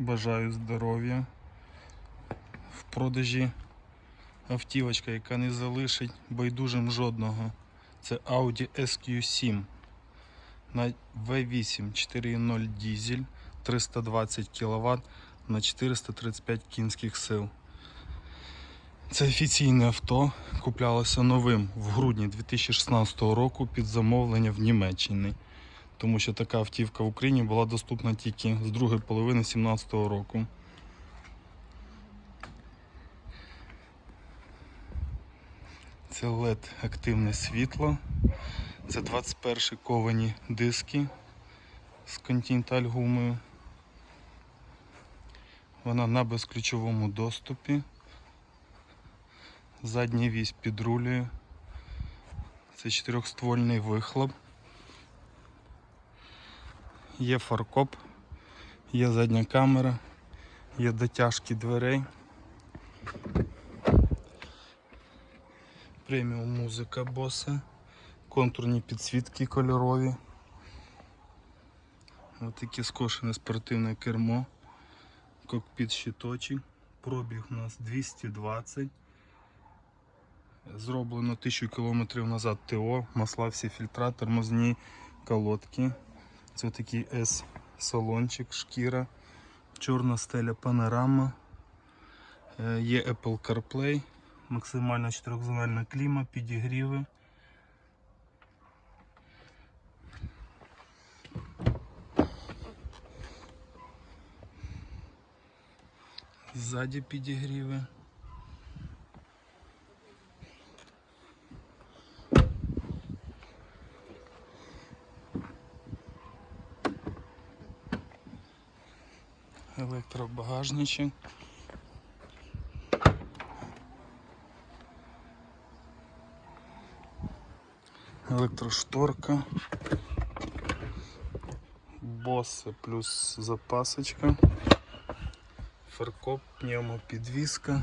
Бажаю здоров'я. В продажі автівочка, яка не залишить байдужим жодного. Це Audi SQ7 на V8 4.0 дізель 320 кВт на 435 кінських сил. Це офіційне авто куплялося новим в грудні 2016 року під замовлення в Німеччині. Тому що така автівка в Україні була доступна тільки з другої половини 2017 року. Це LED активне світло. Це 21 ковані диски з Continental гумою. Вона на безключовому доступі. Задній вісь підрулює. Це чотирьохствольний вихлоп. Є фаркоп, є задня камера, є дотяжки дверей. Преміум музика боса, контурні підсвітки кольорові. Ось таке скошене спортивне кермо, кокпіт щиточок, пробіг у нас 220. Зроблено 1000 км назад ТО, масла всі фільтра, тормозні колодки. Це такий S-салончик, шкіра, чорна стеля панорама. Е, Є Apple CarPlay, максимальна чотирьохзональна кліма, підігріви. Ззаді підігріви. Електробагажничок. Електрошторка. Боси плюс запасочка. Фаркоп, пневмопідвізка.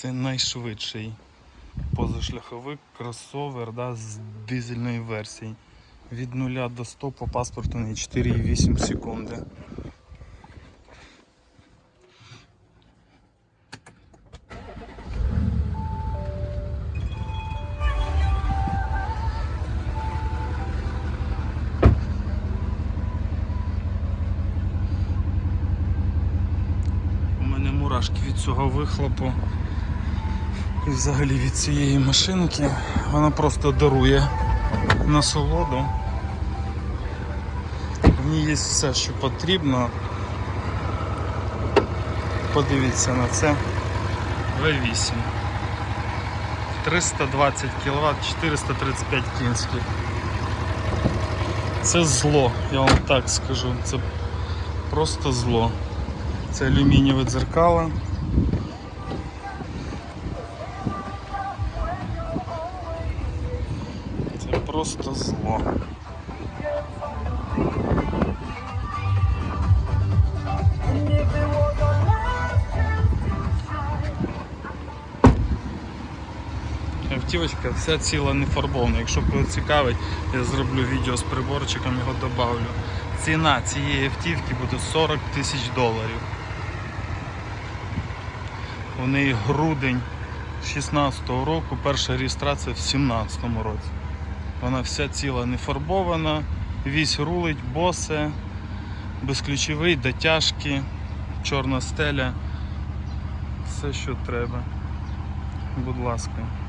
Це найшвидший позашляховик кросовер да, з дизельної версії. Від 0 до 100 по паспорту не 4,8 секунди. У мене мурашки від цього вихлопу. І взагалі від цієї машинки вона просто дарує насолоду. В ній є все, що потрібно. Подивіться на це. V8. 320 кВт, 435 кінських. Це зло, я вам так скажу. Це просто зло. Це алюмінієве дзеркало. Просто зло. Автівочка вся ціла не фарбована. Якщо цікавить, я зроблю відео з приборчиком, його добавлю. Ціна цієї автівки буде 40 тисяч доларів. У неї грудень 16-го року, перша реєстрація в 17-му році. Вона вся ціла не фарбована, вісь рулить, босе, безключовий, дотяжки, чорна стеля. Все, що треба. Будь ласка.